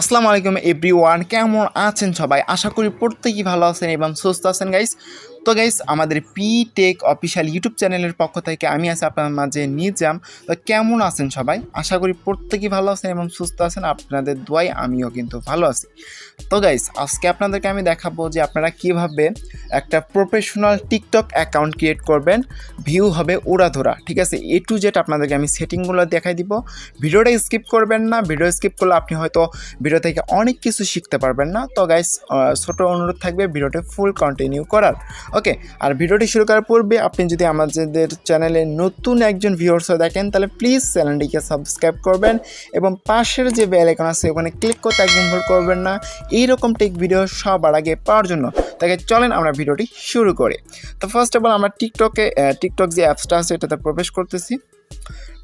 আসসালামু আলাইকুম every one কেমন আছেন সবাই? আশা করি প্রত্যেকেই ভালো আছেন এবং সুস্থ আছেন গাইস তো গাইস আমাদের পি টেক অফিসিয়াল ইউটিউব চ্যানেলের পক্ষ থেকে আমি আছি আপনার মাঝে নিজাম। তো, কেমন আছেন সবাই? আশা করি প্রত্যেকেই ভালো আছেন এবং সুস্থ আছেন। আপনাদের দোয়াই আমিও কিন্তু ভালো আছি। তো গাইস আজকে আপনাদেরকে আমি দেখাবো যে আপনারা কীভাবে একটা প্রফেশনাল টিকটক অ্যাকাউন্ট ক্রিয়েট করবেন ভিউ হবে উড়াধরা, ঠিক আছে? এ টু জেড আপনাদেরকে আমি সেটিংগুলো দেখাই দিব। ভিডিওটা স্কিপ করবেন না, ভিডিও স্কিপ করলে আপনি হয়তো ভিডিও থেকে অনেক কিছু শিখতে পারবেন না। তো গাইস ছোট অনুরোধ থাকবে ভিডিওটি ফুল কন্টিনিউ করার। ওকে আর ভিডিওটি শুরু করার পূর্বে আপনি যদি আমাদের চ্যানেলে নতুন একজন ভিউয়ার্স দেখেন তাহলে প্লিজ চ্যানেলটিকে সাবস্ক্রাইব করবেন এবং পাশের যে বেল আছে, ওখানে ক্লিক করতে একদম ভুল করবেন না। এইরকম টেক ভিডিও সবার আগে পাওয়ার জন্য। তাকে চলেন আমরা ভিডিওটি শুরু করি। তো ফার্স্ট অফ অল আমরা টিকটকে টিকটক যে অ্যাপসটা আছে এটাতে প্রবেশ করতেছি।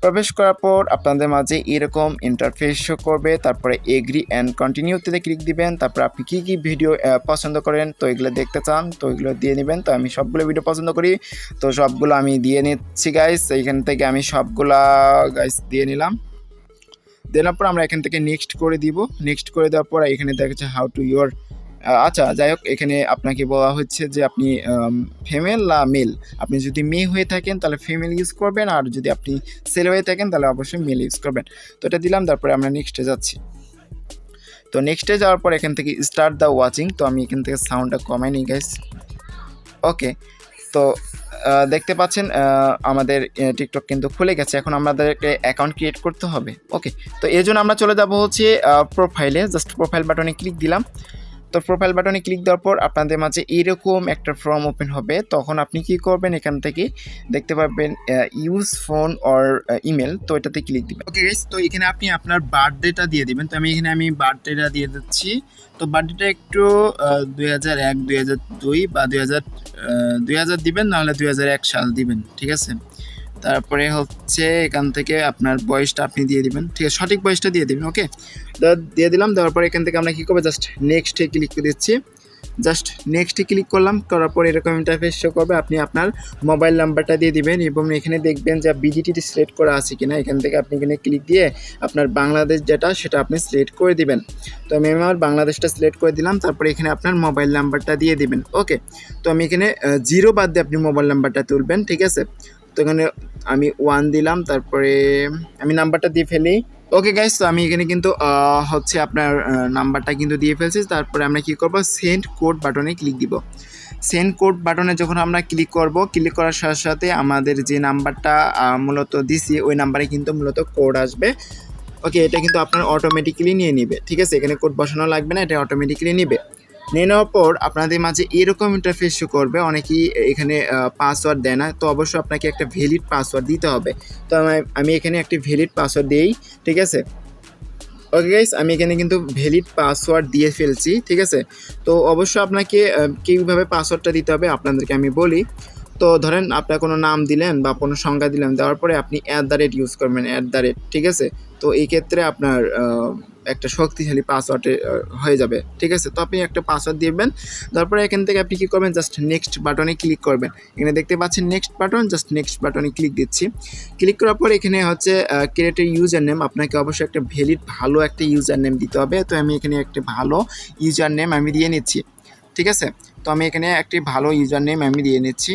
প্রবেশ করার পর আপনাদের মাঝে এরকম ইন্টারফেস শো করবে, তারপরে এগ্রি অ্যান্ড কন্টিনিউতে ক্লিক দিবেন, তারপর আপনি কী কী ভিডিও পছন্দ করেন, তো এগুলো দেখতে চান, তো এগুলো দিয়ে নেবেন তো আমি সবগুলো ভিডিও পছন্দ করি, তো সবগুলো আমি দিয়ে নিচ্ছি গাইস এইখান থেকে আমি সবগুলা গাইস দিয়ে নিলাম। দেওয়ার পর আমরা এখান থেকে নেক্সট করে দিব। নেক্সট করে দেওয়ার পর এখানে দেখাচ্ছে হাউ টু ইয়োর আচ্ছা যাই হোক এখানে আপনাকে বলা হচ্ছে যে আপনি ফিমেল না মেল আপনি যদি মেয়ে হয়ে থাকেন, তাহলে ফিমেল ইউজ করবেন, আর যদি আপনি ছেলে হয়ে থাকেন, তাহলে অবশ্যই মেল ইউজ করবেন। তো এটা দিলাম, তারপরে আমরা নেক্সটে যাচ্ছি। তো নেক্সটে যাওয়ার পর এখান থেকে স্টার্ট দ্য ওয়াচিং তো আমি এখান থেকে সাউন্ডটা কমাই নিই গাইস ওকে তো দেখতে পাচ্ছেন আমাদের টিকটক কিন্তু খুলে গেছে, এখন আমাদেরকে অ্যাকাউন্ট ক্রিয়েট করতে হবে। ওকে তো এই জন্য আমরা চলে যাব হচ্ছে প্রোফাইলে জাস্ট প্রোফাইল বাটনে ক্লিক দিলাম। তো প্রোফাইল বাটনে ক্লিক দেওয়ার পর আপনাদের মাঝে এরকম একটা ফর্ম ওপেন হবে। তখন আপনি কি করবেন? এখান থেকে দেখতে পাবেন ইউজ ফোন অর ইমেল তো এটাতে ক্লিক দিবেন। ওকে তো এখানে আপনি আপনার বার্থডেটা দিয়ে দিবেন। তো আমি এখানে আমি বার্থডেটা দিয়ে দিচ্ছি। তো বার্থডেটা একটু দুই হাজার এক, দুই হাজার দুই বা দুই হাজার দুই হাজার দিবেন, নাহলে দুই হাজার এক সাল দিবেন, ঠিক আছে? তারপরে হচ্ছে এখান থেকে আপনার বয়সটা আপনি দিয়ে দিবেন। ঠিক আছে, সঠিক বয়সটা দিয়ে দিবেন ওকে দিয়ে দিলাম, দেওয়ার পর এখান থেকে আমরা কী করব? জাস্ট নেক্সটে ক্লিক করে দিচ্ছি। জাস্ট নেক্সটে ক্লিক করলাম, করার পর এরকম ইন্টারফেস শো করবে, আপনি আপনার মোবাইল নাম্বারটা দিয়ে দিবেন এবং এখানে দেখবেন যে বিডিটি সিলেক্ট করা আছে কিনা। এখান থেকে আপনি এখানে ক্লিক দিয়ে আপনার বাংলাদেশ যেটা, সেটা আপনি সিলেক্ট করে দিবেন। তো আমি আমার বাংলাদেশটা সিলেক্ট করে দিলাম, তারপরে এখানে আপনার মোবাইল নাম্বারটা দিয়ে দিবেন ওকে তো আমি এখানে জিরো বাদ দিয়ে আপনি মোবাইল নাম্বারটা তুলবেন, ঠিক আছে? তো এখানে আমি ওয়ান দিলাম, তারপরে আমি নাম্বারটা দিয়ে ফেলি। ওকে গাইস তো আমি এখানে কিন্তু হচ্ছে আপনার নাম্বারটা কিন্তু দিয়ে ফেলছি। তারপরে আমরা কি করব? সেন্ড কোড বাটনে ক্লিক দিব। সেন্ড কোড বাটনে যখন আমরা ক্লিক করব ক্লিক করার সাথে সাথে আমাদের যে নাম্বারটা মূলত দিছি, ওই নাম্বারে কিন্তু মূলত কোড আসবে। ওকে এটা কিন্তু আপনার অটোমেটিক্যালি নিয়ে নিবে। ঠিক আছে, এখানে কোড বসানো লাগবে না, এটা অটোমেটিক্যালি নিবে। নিয়ে নেওয়ার পর আপনাদের মাঝে এরকম ইন্টারফেস শো করবে। অনেকেই এখানে পাসওয়ার্ড দেয় না। তো অবশ্যই আপনাকে একটা ভ্যালিড পাসওয়ার্ড দিতে হবে। তো আমি- এখানে একটি ভ্যালিড পাসওয়ার্ড দিই, ঠিক আছে? ওকে গাইস আমি এখানে কিন্তু ভ্যালিড পাসওয়ার্ড দিয়ে ফেলছি, ঠিক আছে? তো অবশ্যই আপনাকে কীভাবে পাসওয়ার্ডটা দিতে হবে আপনাদেরকে আমি বলি। তো ধরেন আপনার কোনো নাম দিলেন বা কোনো সংখ্যা দিলেন, দেওয়ার পরে আপনি অ্যাট দ্য রেট ইউজ করবেন অ্যাট দ্য রেট ঠিক আছে? তো এই ক্ষেত্রে আপনার একটা শক্তিশালী পাসওয়ার্ডে হয়ে যাবে। ঠিক আছে? তো আপনি একটা পাসওয়ার্ড দিবেন। তারপরে এখান থেকে আপনি কী করবেন? জাস্ট নেক্সট বাটনে ক্লিক করবেন। এখানে দেখতে পাচ্ছেন নেক্সট বাটন জাস্ট নেক্সট বাটনে ক্লিক দিচ্ছি। ক্লিক করার পর এখানে হচ্ছে ক্রিয়েটের ইউজার নেম আপনাকে অবশ্যই একটা ভ্যালিড ভালো একটা ইউজার নেম দিতে হবে। তো আমি এখানে একটা ভালো ইউজার নেম আমি দিয়ে নিচ্ছি। ঠিক আছে? তো আমি এখানে একটি ভালো ইউজার নেম আমি দিয়ে নিচ্ছি।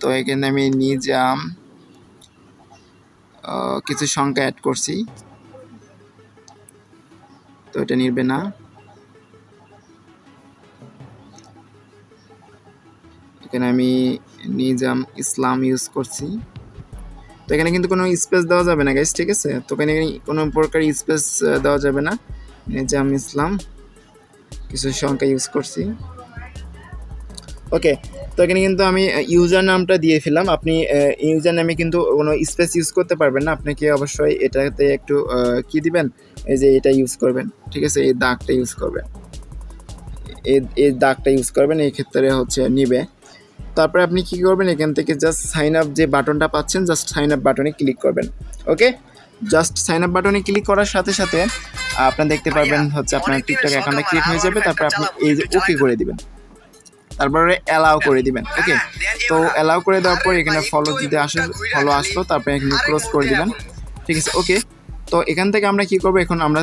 তো এখানে আমি নিজাম কিছু সংখ্যা অ্যাড করছি। তো এটা নিবে না। এখানে আমি নিজাম ইসলাম ইউজ করছি। তো এখানে কিন্তু কোনো স্পেস দেওয়া যাবে না গাইস ঠিক আছে? তো এখানে কোনো প্রকার স্পেস দেওয়া যাবে না। নিজাম ইসলাম, কিছু সংখ্যা ইউজ করছি। ওকে তো এখানে কিন্তু আমি ইউজার নামটা দিয়ে ফেলাম আপনি ইউজার নামে কিন্তু কোনো স্পেস ইউজ করতে পারবেন না। আপনাকে অবশ্যই এটাতে একটু কি দিবেন? এই যে এটা ইউজ করবেন, ঠিক আছে? এই দাগটা ইউজ করবেন। এই দাগটা ইউজ করবেন, এই ক্ষেত্রে হচ্ছে নিবে। তারপরে আপনি কি করবেন? এখান থেকে জাস্ট সাইন আপ যে বাটনটা পাচ্ছেন জাস্ট সাইন আপ বাটনে ক্লিক করবেন ওকে জাস্ট সাইন আপ বাটনে ক্লিক করার সাথে সাথে আপনার দেখতে পারবেন হচ্ছে আপনার টিকটক অ্যাকাউন্টটা ক্রিয়েট হয়ে যাবে, তারপর আপনি এই যে ওকে করে দিবেন। তারপরে অ্যালাউ করে দিবেন ওকে তো অ্যালাউ করে দেওয়ার পর এখানে ফলো যদি আসে ফলো আসলো, তারপরে এখানে ক্লোজ করে দিবেন, ঠিক আছে? ওকে তো এখান থেকে আমরা কি করব? এখন আমরা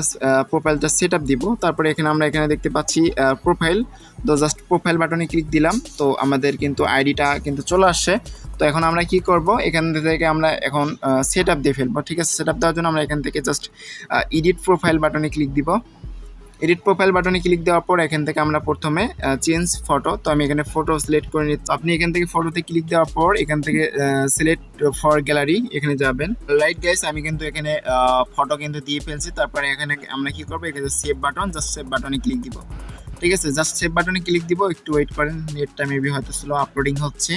প্রোফাইলটা সেট আপ দিব। তারপরে এখানে আমরা এখানে দেখতে পাচ্ছি প্রোফাইল তো জাস্ট প্রোফাইল বাটনে ক্লিক দিলাম। তো আমাদের কিন্তু আইডিটা কিন্তু চলে আসছে। তো এখন আমরা কি করব? এখান থেকে আমরা এখন সেট আপ দিয়ে ফেলব। ঠিক আছে? সেট আপ দেওয়ার জন্য আমরা এখান থেকে জাস্ট এডিট প্রোফাইল বাটনে ক্লিক দিব। এডিট প্রোফাইল বাটনে ক্লিক দেওয়ার পর এখান থেকে আমরা প্রথমে চেঞ্জ ফটো তো আমি এখানে ফটো সিলেক্ট করে নিচ্ছি। আপনি এখান থেকে ফটোতে ক্লিক দেওয়ার পর এখান থেকে সিলেক্ট ফর গ্যালারি এখানে যাবেন। রাইট গাইস আমি কিন্তু এখানে ফটো কিন্তু দিয়ে ফেলছি। তারপরে এখানে আমরা কি করব? এখানে সেভ বাটন জাস্ট সেভ বাটনে ক্লিক দিব। ঠিক আছে? জাস্ট সেভ বাটনে ক্লিক দিব। একটু ওয়েট করেন। নেটটা মেবি হয়তো স্লো আপলোডিং হচ্ছে।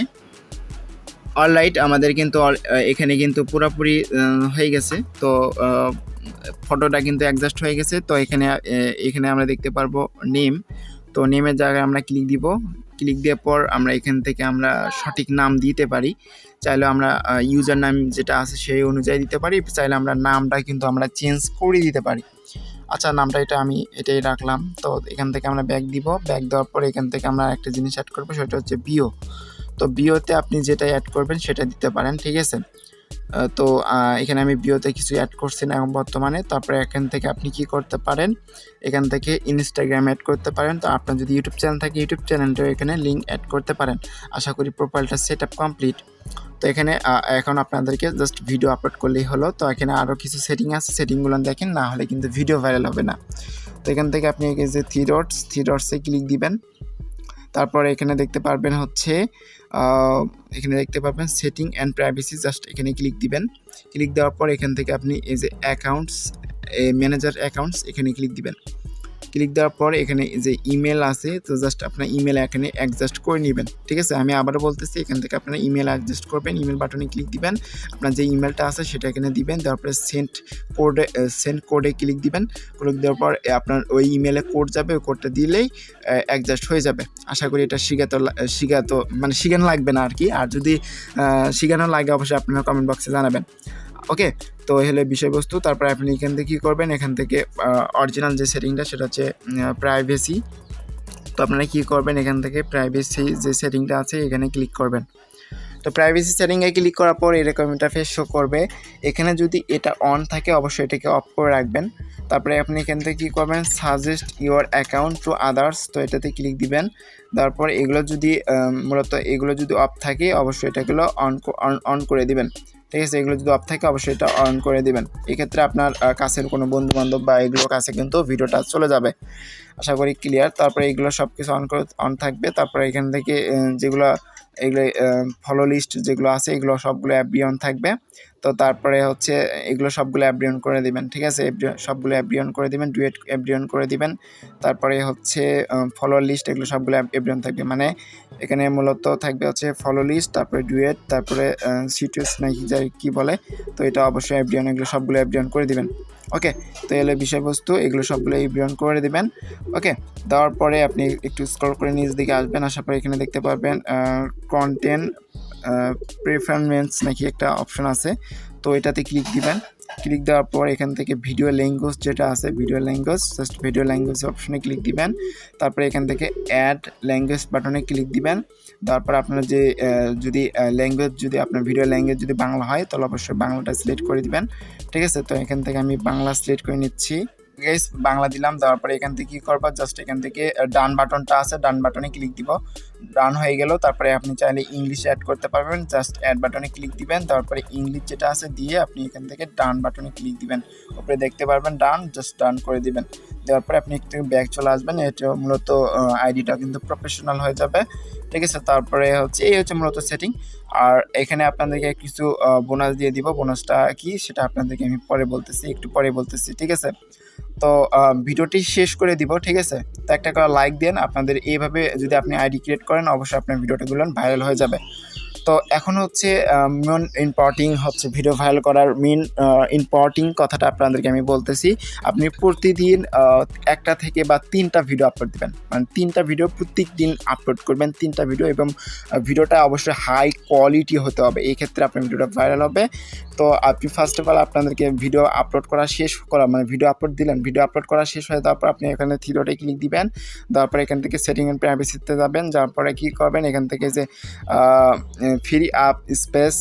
অলরাইট আমাদের কিন্তু এখানে কিন্তু পুরোপুরি হয়ে গেছে। তো ফটোটা কিন্তু অ্যাডজাস্ট হয়ে গেছে। তো এখানে এখানে আমরা দেখতে পারব নেম তো নেমের জায়গায় আমরা ক্লিক দিব। ক্লিক দেওয়ার পর আমরা এখান থেকে আমরা সঠিক নাম দিতে পারি। চাইলে আমরা ইউজার নাম যেটা আছে সেই অনুযায়ী দিতে পারি। চাইলে আমরা নামটা কিন্তু আমরা চেঞ্জ করে দিতে পারি। আচ্ছা নামটা এটা আমি এটাই রাখলাম। তো এখান থেকে আমরা ব্যাগ দিব। ব্যাগ দেওয়ার পর এখান থেকে আমরা একটা জিনিস অ্যাড করব, সেটা হচ্ছে বিও তো বিওতে আপনি যেটা অ্যাড করবেন সেটা দিতে পারেন, ঠিক আছে? তো এখানে আমি বিওতে কিছু অ্যাড করছি না এখন বর্তমানে। তারপরে এখান থেকে আপনি কি করতে পারেন? এখান থেকে ইনস্টাগ্রাম অ্যাড করতে পারেন। তো আপনার যদি ইউটিউব চ্যানেল থাকে ইউটিউব চ্যানেলটাও এখানে লিঙ্ক অ্যাড করতে পারেন। আশা করি প্রোফাইলটা সেট আপ কমপ্লিট তো এখানে এখন আপনাদেরকে জাস্ট ভিডিও আপলোড করলেই হলো। তো এখানে আরও কিছু সেটিং আছে। সেটিংগুলো দেখেন, না হলে কিন্তু ভিডিও ভাইরাল হবে না। তো এখান থেকে আপনি যে থ্রি ডটস থ্রি ডটসে ক্লিক দিবেন। তারপরে এখানে দেখতে পারবেন হচ্ছে এখানে দেখতে পারবেন সেটিং অ্যান্ড প্রাইভেসি জাস্ট এখানে ক্লিক দিবেন। ক্লিক দেওয়ার পর এখান থেকে আপনি এই যে অ্যাকাউন্টস ম্যানেজার অ্যাকাউন্টস এখানে ক্লিক দিবেন। ক্লিক দেওয়ার পর এখানে যে ইমেল আছে, তো জাস্ট আপনার ইমেল এখানে অ্যাডজাস্ট করে নেবেন। ঠিক আছে? আমি আবারও বলতেছি, এখান থেকে আপনার ইমেল অ্যাডজাস্ট করবেন ইমেল বাটনে ক্লিক দিবেন, আপনার যে ইমেলটা আছে সেটা এখানে দিবেন তারপরে সেন্ট কোডে সেন্ট কোডে ক্লিক দিবেন। ক্লিক দেওয়ার পর আপনার ওই ইমেলে কোড যাবে, ওই কোডটা দিলেই অ্যাডজাস্ট হয়ে যাবে। আশা করি এটা শিখাতে শিখাতো মানে শিখানো লাগবে না আর কি। আর যদি শিখানো লাগে, অবশ্যই আপনারা কমেন্ট বক্সে জানাবেন। ওকে তো হলো বিষয়বস্তু। তারপরে আপনি এখান থেকে কী করবেন? এখান থেকে অরিজিনাল যে সেটিংটা সেটা হচ্ছে প্রাইভেসি তো আপনারা কী করবেন? এখান থেকে প্রাইভেসি যে সেটিংটা আছে, এখানে ক্লিক করবেন। তো প্রাইভেসি সেটিংয়ে ক্লিক করার পর এরকম ইন্টারফেস শো করবে। এখানে যদি এটা অন থাকে, অবশ্যই এটাকে অফ করে রাখবেন। তারপরে আপনি এখান থেকে কী করবেন? Suggest your account to others তো এটাতে ক্লিক দিবেন। তারপর এগুলো যদি মূলত এগুলো যদি অফ থাকে, অবশ্যই এটাগুলো অন অন করে দিবেন। ঠিক আছে, এগুলো যদি অফ থাকে, অবশ্যই এটা অন করে দিবেন। এক্ষেত্রে আপনার কাছের কোনো বন্ধু বান্ধব বা এগুলোর কাছে কিন্তু ভিডিওটা চলে যাবে। আশা করি ক্লিয়ার তারপরে এগুলো সব কিছু অন করে অন থাকবে। তারপরে এখান থেকে যেগুলো এগুলো ফলো লিস্ট যেগুলো আছে, এগুলো সবগুলো অ্যাপ্রি অন থাকবে। তো তারপরে হচ্ছে, এগুলো সবগুলো অ্যাপ্রি অন করে দিবেন, ঠিক আছে? সবগুলো অ্যাপ্রি অন করে দিবেন ডুয়েট অ্যাপ্রি অন করে দিবেন। তারপরে হচ্ছে ফলো লিস্ট এগুলো সবগুলো অ্যাপ্রি অন থাকবে। মানে এখানে মূলত থাকবে হচ্ছে ফলো লিস্ট তারপরে ডুয়েট তারপরে সিটুয়েস নাকি যাই কী বলে, তো এটা অবশ্যই অ্যাপ্রি অন এগুলো সবগুলো অ্যাপ্রি অন করে দিবেন। ওকে তো এলো বিষয়বস্তু এগুলো সবগুলো এই করে দেবেন। ওকে, দেওয়ার পরে আপনি একটু স্ক্রল করে নিজ দিকে আসবেন আসার পরে এখানে দেখতে পারবেন কন্টেন্ট প্রেফারেন্স নাকি একটা অপশন আছে। তো এটাতে ক্লিক দিবেন। ক্লিক দেওয়ার পর এখান থেকে ভিডিও ল্যাঙ্গুয়েজ যেটা আছে video language just video language অপশনে ক্লিক দিবেন। তারপরে এখান থেকে অ্যাড ল্যাঙ্গুয়েজ বাটনে ক্লিক দিবেন। তারপর আপনার যে যদি ল্যাঙ্গুয়েজ যদি আপনার ভিডিও ল্যাঙ্গুয়েজ যদি বাংলা হয়, তাহলে অবশ্যই বাংলাটা সিলেক্ট করে দিবেন। ঠিক আছে? তো এখান থেকে আমি বাংলা সিলেক্ট করে নিচ্ছি। গাইস বাংলা দিলাম, দেওয়ার পরে এখান থেকে কী করব? জাস্ট এখান থেকে ডান বাটনটা আছে ডান বাটনে ক্লিক দিব। ডান হয়ে গেল, তারপরে আপনি চাইলে ইংলিশ অ্যাড করতে পারবেন। জাস্ট অ্যাড বাটনে ক্লিক দিবেন তারপরে ইংলিশ যেটা আছে দিয়ে আপনি এখান থেকে ডান বাটনে ক্লিক দিবেন। উপরে দেখতে পারবেন ডান জাস্ট ডান করে দিবেন। দেওয়ার পরে আপনি একটু ব্যাক চলে আসবেন এটা মূলত আইডিটা কিন্তু প্রফেশনাল হয়ে যাবে। ঠিক আছে, তারপরে হচ্ছে, এই হচ্ছে মূলত সেটিং আর এখানে আপনাদেরকে কিছু বোনাস দিয়ে দিব। বোনাসটা কি? সেটা আপনাদেরকে আমি পরে বলতেছি, একটু পরে বলতেছি, ঠিক আছে? তো ভিডিওটি শেষ করে দিব, ঠিক আছে? তো একটা করে লাইক দেন, আপনাদের এইভাবে যদি আপনি আইডি ক্রিয়েট করেন, অবশ্যই আপনার ভিডিওটাগুলো ভাইরাল হয়ে যাবে। তো এখন হচ্ছে মেন ইম্পর্টিং হচ্ছে ভিডিও ভাইরাল করার মেন ইম্পর্টিং কথাটা আপনাদেরকে আমি বলতেছি। আপনি প্রতিদিন একটা থেকে বা তিনটা ভিডিও আপলোড দিবেন। মানে তিনটা ভিডিও প্রত্যেক দিন আপলোড করবেন, তিনটা ভিডিও এবং ভিডিওটা অবশ্যই হাই কোয়ালিটি হতে হবে। এই ক্ষেত্রে আপনার ভিডিওটা ভাইরাল হবে। তো আপনি ফার্স্ট অফ অল আপনাদেরকে ভিডিও আপলোড করা শেষ করা মানে ভিডিও আপলোড দিলেন ভিডিও আপলোড করা শেষ হয়ে তারপর আপনি এখানে থ্রিডোটে ক্লিক দিবেন। তারপর এখান থেকে সেটিং এন্ড প্রাইভেসিতে যাবেন। যার পরে কী করবেন? এখান থেকে যে ফ্রি আপ স্পেস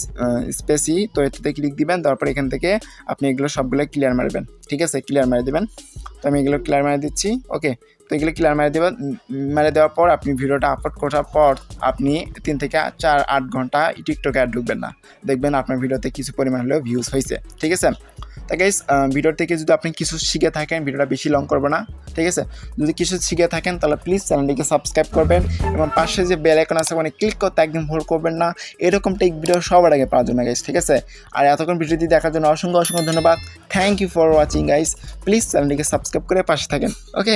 স্পেসি তো এটাতে ক্লিক দিবেন, তারপর এখান থেকে আপনি এগুলো সবগুলো ক্লিয়ার মারবেন। ঠিক আছে? ক্লিয়ার মারে দেবেন। তো আমি এগুলো ক্লিয়ার মারে দিচ্ছি। ওকে তো এগুলো ক্লিয়ার মারে দেবেন মারে দেওয়ার পর আপনি ভিডিওটা আপলোড করার পর আপনি তিন থেকে চার, আট ঘণ্টা টিকটকে আর ঢুকবেন না। দেখবেন আপনার ভিডিওতে কিছু পরিমাণ হলেও ভিউজ হয়েছে ঠিক আছে? গাইস ভিডিও থেকে যদি আপনি কিছু শিখে থাকেন ভিডিওটা বেশি লং করব না, ঠিক আছে? যদি কিছু শিখে থাকেন, তাহলে প্লিজ চ্যানেলটিকে সাবস্ক্রাইব করবেন এবং পাশে যে বেল আইকন আছে, ওখানে ক্লিক করতে একদম ভুল করবেন না। এরকম টেক ভিডিও সবার আগে পাওয়ার জন্য গাইস ঠিক আছে? আর এতক্ষণ ভিডিওটি দেখার জন্য অসংখ্য অসংখ্য ধন্যবাদ। Thank you for watching guys please চ্যানেলটিকে সাবস্ক্রাইব করে পাশে থাকেন ওকে